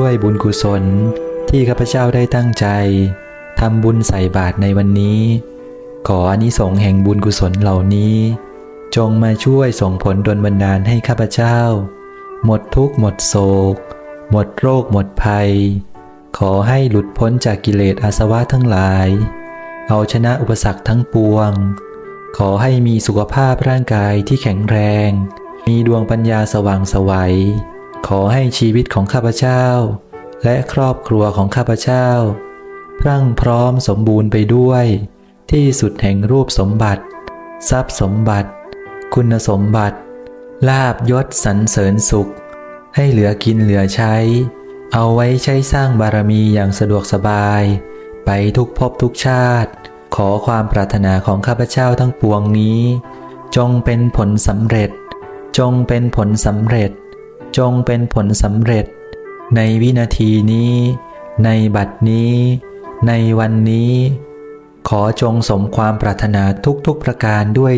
ด้วยบุญกุศลที่ข้าพเจ้าได้ตั้งใจทำบุญใส่บาตรในวันนี้ ขออานิสงส์แห่งบุญกุศลเหล่านี้ จงมาช่วยส่งผลดลบันดาลให้ข้าพเจ้า หมดทุกข์หมดโศก หมดโรคหมดภัย ขอให้หลุดพ้นจากกิเลสอาสวะทั้งหลาย เอาชนะอุปสรรคทั้งปวง ขอให้มีสุขภาพร่างกายที่แข็งแรง มีดวงปัญญาสว่างสวัย ขอให้ชีวิตของข้าพเจ้า และครอบครัวของข้าพเจ้า พรั่งพร้อมสมบูรณ์ไปด้วย ที่สุดแห่งรูปสมบัติ ทรัพย์สมบัติ คุณสมบัติ ลาบยศสรรเสริญสุข ให้เหลือกินเหลือใช้ เอาไว้ใช้สร้างบารมีอย่างสะดวกสบาย ไปทุกภพทุกชาติ ขอความปรารถนาของข้าพเจ้าทั้งปวงนี้ จงเป็นผลสำเร็จ จงเป็นผลสำเร็จ จงเป็นผลสำเร็จ ในวินาทีนี้ ในบัดนี้ ในวันนี้ ขอจงสมความปรารถนาทุกๆประการด้วย